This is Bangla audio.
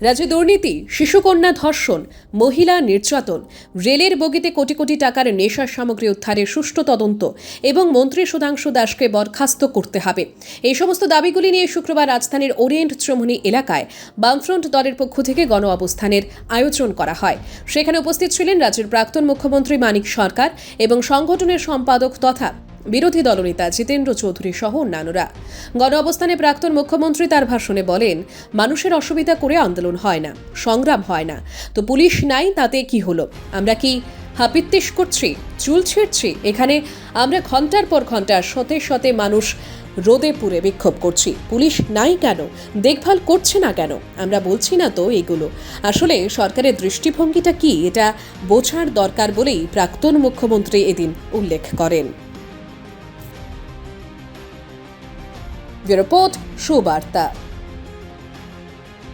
রাজ্যে দুর্নীতি, শিশুকন্যা ধর্ষণ, মহিলা নির্যাতন, রেলের বগিতে কোটি কোটি টাকার নেশার সামগ্রী উদ্ধারের সুষ্ঠু তদন্ত এবং মন্ত্রী সুধাংশু দাসকে বরখাস্ত করতে হবে। এই সমস্ত দাবিগুলি নিয়ে শুক্রবার রাজধানীর ওরিয়েন্ট চৌমুহনী এলাকায় বামফ্রন্ট দলের পক্ষ থেকে গণ অবস্থানের আয়োজন করা হয়। সেখানে উপস্থিত ছিলেন রাজ্যের প্রাক্তন মুখ্যমন্ত্রী মানিক সরকার এবং সংগঠনের সম্পাদক তথা বিরোধী দলনেতা জিতেন্দ্র চৌধুরী সহ অন্যান্যরা। গণ অবস্থানে প্রাক্তন মুখ্যমন্ত্রী তার ভাষণে বলেন, মানুষের অসুবিধা করে আন্দোলন হয় না, সংগ্রাম হয় না। তো পুলিশ নাই, তাতে কি হলো? আমরা কি হাপিত্তিস করছি, চুল ছিঁড়ছি? এখানে আমরা ঘণ্টার পর ঘণ্টা শতে শতে মানুষ রোদে পুড়ে বিক্ষোভ করছি। পুলিশ নাই কেন? দেখভাল করছে না কেন? আমরা বলছি না তো এগুলো। আসলে সরকারের দৃষ্টিভঙ্গিটা কি? এটা বোঝার দরকার বলেই প্রাক্তন মুখ্যমন্ত্রী এদিন উল্লেখ করেন। রিপোর্ট সুবার্তা।